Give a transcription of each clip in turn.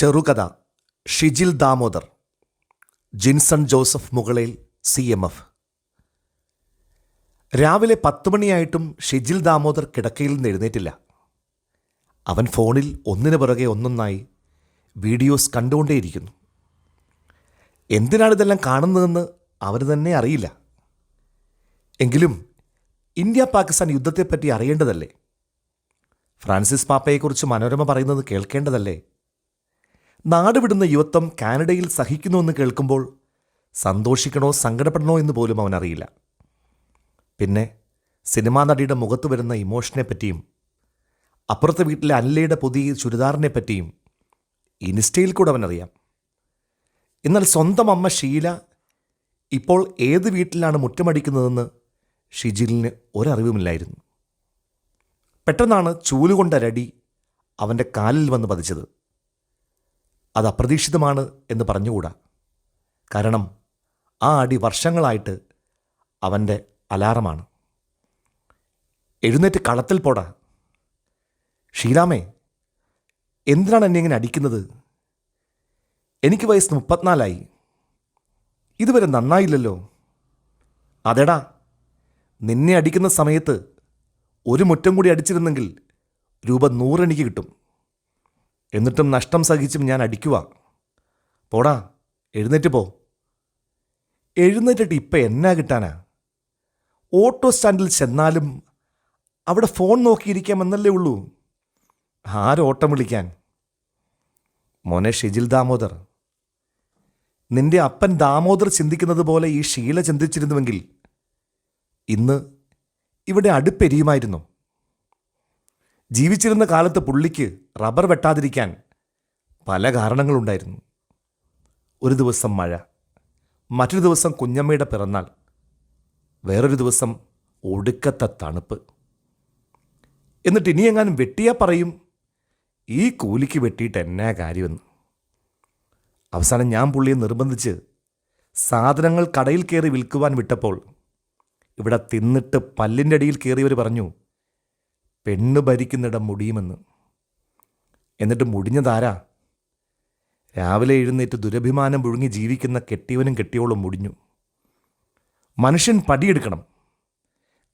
ചെറുകഥ ഷിജിൽ ദാമോദർ ജിൻസൺ ജോസഫ് മുകളിൽ C M F. രാവിലെ പത്ത് മണിയായിട്ടും ഷിജിൽ ദാമോദർ കിടക്കയിൽ നിന്ന് എഴുന്നേറ്റില്ല. അവൻ ഫോണിൽ ഒന്നിനു പുറകെ ഒന്നൊന്നായി വീഡിയോസ് കണ്ടുകൊണ്ടേയിരിക്കുന്നു. എന്തിനാണ് ഇതെല്ലാം കാണുന്നതെന്ന് അവന് തന്നെ അറിയില്ല. എങ്കിലും ഇന്ത്യ പാകിസ്ഥാൻ യുദ്ധത്തെപ്പറ്റി അറിയേണ്ടതല്ലേ? ഫ്രാൻസിസ് പാപ്പയെക്കുറിച്ച് മനോരമ പറയുന്നത് കേൾക്കേണ്ടതല്ലേ? നാടുവിടുന്ന യുവത്വം കാനഡയിൽ സഹിക്കുന്നുവെന്ന് കേൾക്കുമ്പോൾ സന്തോഷിക്കണോ സങ്കടപ്പെടണോ എന്ന് പോലും അവനറിയില്ല പിന്നെ സിനിമാ നടിയുടെ മുഖത്ത് വരുന്ന ഇമോഷനെ പറ്റിയും അപ്പുറത്തെ വീട്ടിലെ അല്ലയുടെ പുതിയ ചുരിദാറിനെ പറ്റിയും ഇൻസ്റ്റയിൽ കൂടെ അവനറിയാം എന്നാൽ സ്വന്തം അമ്മ ഷീല ഇപ്പോൾ ഏത് വീട്ടിലാണ് മുറ്റമടിക്കുന്നതെന്ന് ഷിജിലിന് ഒരറിവുമില്ലായിരുന്നു. പെട്ടെന്നാണ് ചൂലുകൊണ്ടരടി അവന്റെ കാലിൽ വന്ന് പതിച്ചത്. അത് അപ്രതീക്ഷിതമാണ് എന്ന് പറഞ്ഞുകൂടാ? കാരണം ആ അടി വർഷങ്ങളായിട്ട് അവന്റെ അലാറമാണ്. എഴുന്നേറ്റ് കളത്തിൽ പോടാ. ഷീലാമേ എന്തിനാണ് എന്നെ ഇങ്ങനെ അടിക്കുന്നത്? എനിക്ക് വയസ്സ് മുപ്പത്തിനാലായി. ഇതുവരെ നന്നായില്ലല്ലോ. അതെടാ നിന്നെ അടിക്കുന്ന സമയത്ത് ഒരു മുറ്റം കൂടി അടിച്ചിരുന്നെങ്കിൽ രൂപ നൂറെനിക്ക് കിട്ടും. എന്നിട്ടും നഷ്ടം സഹിച്ചും ഞാൻ അടിക്കുക. പോടാ എഴുന്നേറ്റ് പോ. എഴുന്നേറ്റിട്ട് ഇപ്പം എന്നാ കിട്ടാനാ? ഓട്ടോ സ്റ്റാൻഡിൽ ചെന്നാലും അവിടെ ഫോൺ നോക്കിയിരിക്കാമെന്നല്ലേ ഉള്ളൂ. ആരോട്ടം വിളിക്കാൻ? മോനെ ഷിജിൽ ദാമോദർ. നിന്റെ അപ്പൻ ദാമോദർ ചിന്തിക്കുന്നത് പോലെ ഈ ഷീല ചിന്തിച്ചിരുന്നുവെങ്കിൽ ഇന്ന് ഇവിടെ അടുപ്പെരിയുമായിരുന്നു. ജീവിച്ചിരുന്ന കാലത്ത് പുള്ളിക്ക് റബ്ബർ വെട്ടാതിരിക്കാൻ പല കാരണങ്ങളുണ്ടായിരുന്നു. ഒരു ദിവസം മഴ മറ്റൊരു ദിവസം കുഞ്ഞമ്മയുടെ പിറന്നാൾ വേറൊരു ദിവസം ഒടുക്കത്തെ തണുപ്പ്. എന്നിട്ട് ഇനിയെങ്ങാനും വെട്ടിയാൽ വെട്ടിയാ പറയും ഈ കൂലിക്ക് വെട്ടിയിട്ട് എന്നാ കാര്യമെന്ന്? അവസാനം ഞാൻ പുള്ളിയെ നിർബന്ധിച്ച് സാധനങ്ങൾ കടയിൽ കയറി വിൽക്കുവാൻ വിട്ടപ്പോൾ ഇവിടെ തിന്നിട്ട് പല്ലിന്റെ അടിയിൽ കയറിയവർ പറഞ്ഞു പെണ്ണ് ഭരിക്കുന്നിടം മുടിയുമെന്ന്. എന്നിട്ട് മുടിഞ്ഞതാരാ? രാവിലെ എഴുന്നേറ്റ് ദുരഭിമാനം മുഴുങ്ങി ജീവിക്കുന്ന കെട്ടിയവനും കെട്ടിയോളും മുടിഞ്ഞു. മനുഷ്യൻ പടിയെടുക്കണം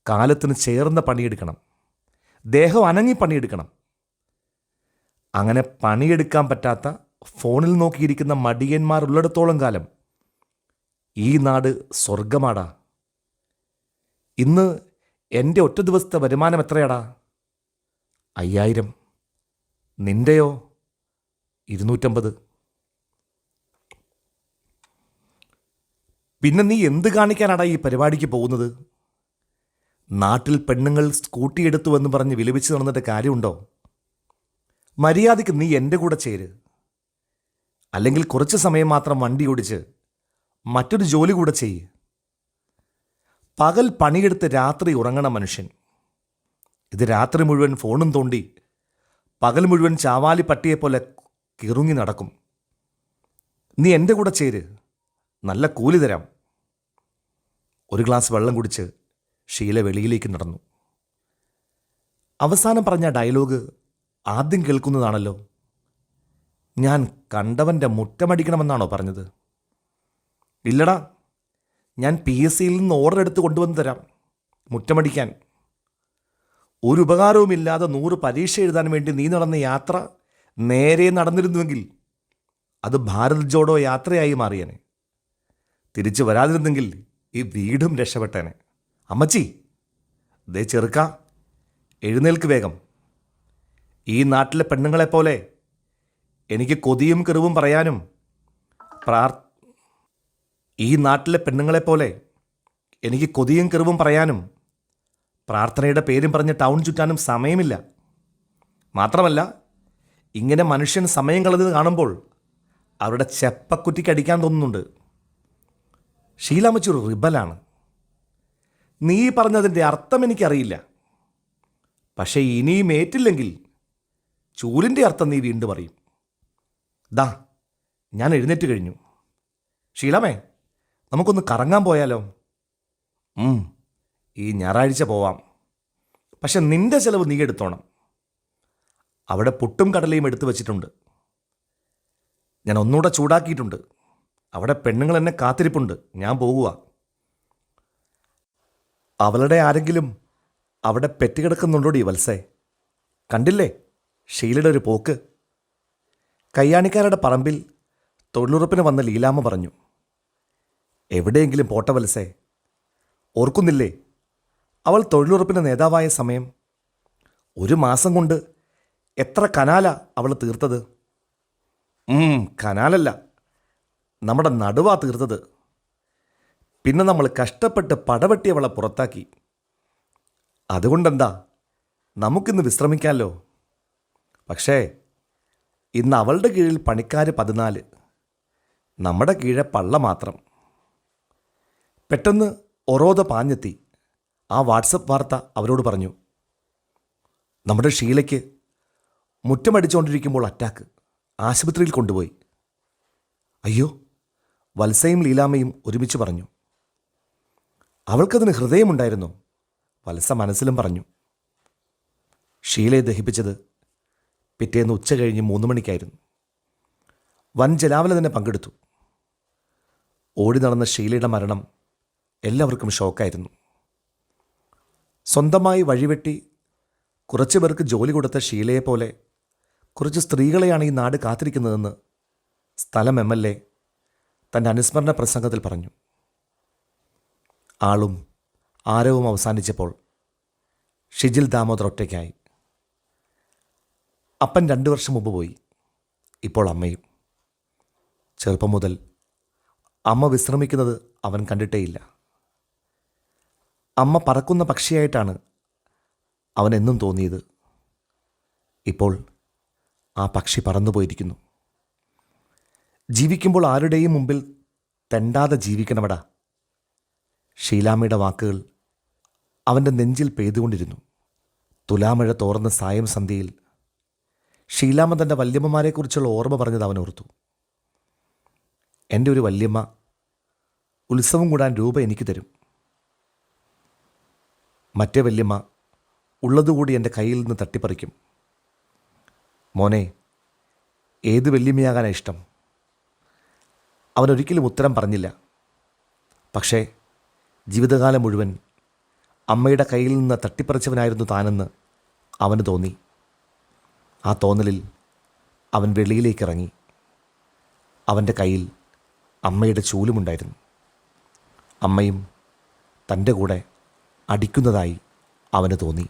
കാലത്തിന് ചേർന്ന പണിയെടുക്കണം. ദേഹം അനങ്ങി പണിയെടുക്കണം. അങ്ങനെ പണിയെടുക്കാൻ പറ്റാത്ത ഫോണിൽ നോക്കിയിരിക്കുന്ന മടിയന്മാർ ഉള്ളിടത്തോളം കാലം. ഈ നാട് സ്വർഗമാടാ ഇന്ന് എന്റെ ഒറ്റ ദിവസത്തെ വരുമാനം എത്രയാടാ? അയ്യായിരം. നിന്റെയോ? ഇരുന്നൂറ്റമ്പത്. പിന്നെ നീ എന്ത് കാണിക്കാനാടാ ഈ പരിപാടിക്ക് പോകുന്നത്? നാട്ടിൽ പെണ്ണുങ്ങൾ സ്കൂട്ടി എടുത്തു എന്ന് പറഞ്ഞ് വിലപിച്ച് നടന്നിട്ട് കാര്യമുണ്ടോ? മര്യാദയ്ക്ക് നീ എന്റെ കൂടെ ചേര്. അല്ലെങ്കിൽ കുറച്ച് സമയം മാത്രം വണ്ടി ഓടിച്ച് മറ്റൊരു ജോലി കൂടെ ചെയ്യ്. പകൽ പണിയെടുത്ത് രാത്രി ഉറങ്ങണ മനുഷ്യൻ. ഇത് രാത്രി മുഴുവൻ ഫോണും തോണ്ടി പകൽ മുഴുവൻ ചാവാലി പട്ടിയെപ്പോലെ കിറുങ്ങി നടക്കും. നീ എന്റെ കൂടെ ചേര്. നല്ല കൂലി തരാം. ഒരു ഗ്ലാസ് വെള്ളം കുടിച്ച് ഷീല വെളിയിലേക്ക് നടന്നു. അവസാനം പറഞ്ഞ ഡയലോഗ് ആദ്യം കേൾക്കുന്നതാണല്ലോ. ഞാൻ കണ്ടവന്റെ മുറ്റമടിക്കണമെന്നാണോ പറഞ്ഞത്? ഇല്ലടാ ഞാൻ പി എസ് സിയിൽ നിന്ന് ഓർഡർ എടുത്ത് കൊണ്ടുവന്ന് തരാം. മുറ്റമടിക്കാൻ. ഒരു ഉപകാരവുമില്ലാതെ നൂറ് പരീക്ഷ എഴുതാൻ വേണ്ടി നീ നടന്ന യാത്ര നേരെ നടന്നിരുന്നുവെങ്കിൽ അത് ഭാരത് ജോഡോ യാത്രയായി മാറിയനെ. തിരിച്ചു വരാതിരുന്നെങ്കിൽ ഈ വീടും രക്ഷപ്പെട്ടേനെ. അമ്മച്ചി ദേ ചെറുക്ക എഴുന്നേൽക്ക് വേഗം. ഈ നാട്ടിലെ പെണ്ണുങ്ങളെപ്പോലെ എനിക്ക് കൊതിയും കെറിവും പറയാനും പ്രാർ ഈ നാട്ടിലെ പെണ്ണുങ്ങളെപ്പോലെ എനിക്ക് കൊതിയും കെറിവും പറയാനും പ്രാർത്ഥനയുടെ പേരും പറഞ്ഞ് ടൗൺ ചുറ്റാനും സമയമില്ല. മാത്രമല്ല ഇങ്ങനെ മനുഷ്യൻ സമയം കളഞ്ഞത് കാണുമ്പോൾ അവരുടെ ചെപ്പക്കുറ്റിക്ക് അടിക്കാൻ തോന്നുന്നുണ്ട്. ഷീലാമച്ചൊരു റിബലാണ്. നീ പറഞ്ഞതിന്റെ അർത്ഥം എനിക്കറിയില്ല. പക്ഷേ ഇനിയും ഏറ്റില്ലെങ്കിൽ ചൂലിന്റെ അർത്ഥം നീ വീണ്ടും പറയും ദാ ഞാൻ എഴുന്നേറ്റ് കഴിഞ്ഞു. ഷീലാമേ നമുക്കൊന്ന് കറങ്ങാൻ പോയാലോ? ഈ ഞായറാഴ്ച പോവാം. പക്ഷെ നിന്റെ ചിലവ് നീ എടുത്തോണം. അവിടെ പുട്ടും കടലയും എടുത്തു വച്ചിട്ടുണ്ട്. ഞാൻ ഒന്നുകൂടെ ചൂടാക്കിയിട്ടുണ്ട്. അവിടെ പെണ്ണുങ്ങൾ എന്നെ കാത്തിരിപ്പുണ്ട്. ഞാൻ പോകുക അവളുടെ ആരെങ്കിലും അവിടെ പെറ്റുകിടക്കുന്നുണ്ടോടി വത്സേ? കണ്ടില്ലേ? ഷീലയുടെ ഒരു പോക്ക്. കയ്യാണിക്കാരുടെ പറമ്പിൽ തൊഴിലുറപ്പിന് വന്ന ലീലാമ്മ പറഞ്ഞു. എവിടെയെങ്കിലും പോട്ട വത്സേ. ഓർക്കുന്നില്ലേ? അവൾ തൊഴിലുറപ്പിന്റെ നേതാവായ സമയം ഒരു മാസം കൊണ്ട് എത്ര കനാല അവൾ തീർത്തത്? കനാലല്ല. നമ്മുടെ നടുവാ തീർത്തത്. പിന്നെ നമ്മൾ കഷ്ടപ്പെട്ട് പടവെട്ടി അവളെ പുറത്താക്കി. അതുകൊണ്ടെന്താ? നമുക്കിന്ന് വിശ്രമിക്കാമല്ലോ പക്ഷേ ഇന്ന് അവളുടെ കീഴിൽ പണിക്കാർ പതിനാല്. നമ്മുടെ കീഴെ പള്ള മാത്രം. പെട്ടെന്ന് ഒറോത പാഞ്ഞെത്തി. ആ വാട്സപ്പ് വാർത്ത അവരോട് പറഞ്ഞു നമ്മുടെ ഷീലയ്ക്ക് മുറ്റമടിച്ചുകൊണ്ടിരിക്കുമ്പോൾ അറ്റാക്ക് ആശുപത്രിയിൽ കൊണ്ടുപോയി. അയ്യോ വത്സയും ലീലാമ്മയും ഒരുമിച്ച് പറഞ്ഞു. അവൾക്കതിന് ഹൃദയമുണ്ടായിരുന്നു. വത്സ മനസ്സിലും പറഞ്ഞു ഷീലയെ ദഹിപ്പിച്ചത് പിറ്റേന്ന് ഉച്ച കഴിഞ്ഞ് മൂന്ന് മണിക്കായിരുന്നു. വൻ ജലാവല തന്നെ പങ്കെടുത്തു. ഓടി നടന്ന ഷീലയുടെ മരണം എല്ലാവർക്കും ഷോക്കായിരുന്നു. സ്വന്തമായി വഴിവെട്ടി കുറച്ച് പേർക്ക് ജോലി കൊടുത്ത ഷീലയെപ്പോലെ പോലെ കുറച്ച് സ്ത്രീകളെയാണ് ഈ നാട് കാത്തിരിക്കുന്നതെന്ന് സ്ഥലം എം എൽ എ തന്റെ അനുസ്മരണ പ്രസംഗത്തിൽ പറഞ്ഞു. ആളും ആരവും അവസാനിച്ചപ്പോൾ ഷിജിൽ ദാമോദർ ഒറ്റയ്ക്കായി. അപ്പൻ രണ്ടു വർഷം മുമ്പ് പോയി. ഇപ്പോൾ അമ്മയും. ചെറുപ്പം മുതൽ അമ്മ വിശ്രമിക്കുന്നത് അവൻ കണ്ടിട്ടേയില്ല. അമ്മ പറക്കുന്ന പക്ഷിയായിട്ടാണ് അവൻ എന്നും തോന്നിയത്. ഇപ്പോൾ ആ പക്ഷി പറന്നുപോയിരിക്കുന്നു. ജീവിക്കുമ്പോൾ ആരുടെയും മുമ്പിൽ തെണ്ടാതെ ജീവിക്കണമടാ. ഷീലാമ്മയുടെ വാക്കുകൾ അവന്റെ നെഞ്ചിൽ പെയ്തുകൊണ്ടിരുന്നു. തുലാമഴ തോർന്ന സായം സന്ധ്യയിൽ ഷീലാമ്മ തന്റെ വല്യമ്മമാരെക്കുറിച്ചുള്ള ഓർമ്മ പറഞ്ഞത് അവൻ ഓർത്തു. എന്റെ ഒരു വല്യമ്മ ഉത്സവം കൂടാൻ രൂപ എനിക്ക് തരും. മറ്റേ വല്യമ്മ ഉള്ളതുകൂടി എന്റെ കയ്യിൽ നിന്ന് തട്ടിപ്പറിക്കും. മോനെ ഏത് വല്യമ്മയാകാനാണ് ഇഷ്ടം? അവനൊരിക്കലും ഉത്തരം പറഞ്ഞില്ല. പക്ഷേ ജീവിതകാലം മുഴുവൻ അമ്മയുടെ കയ്യിൽ നിന്ന് തട്ടിപ്പറിച്ചവനായിരുന്നു താനെന്ന് അവന് തോന്നി. ആ തോന്നലിൽ അവൻ വെളിയിലേക്ക് ഇറങ്ങി അവന്റെ കയ്യിൽ അമ്മയുടെ ചൂലുമുണ്ടായിരുന്നു. അമ്മയും തന്റെ കൂടെ അടിക്കുന്നതായി അവന് തോന്നി.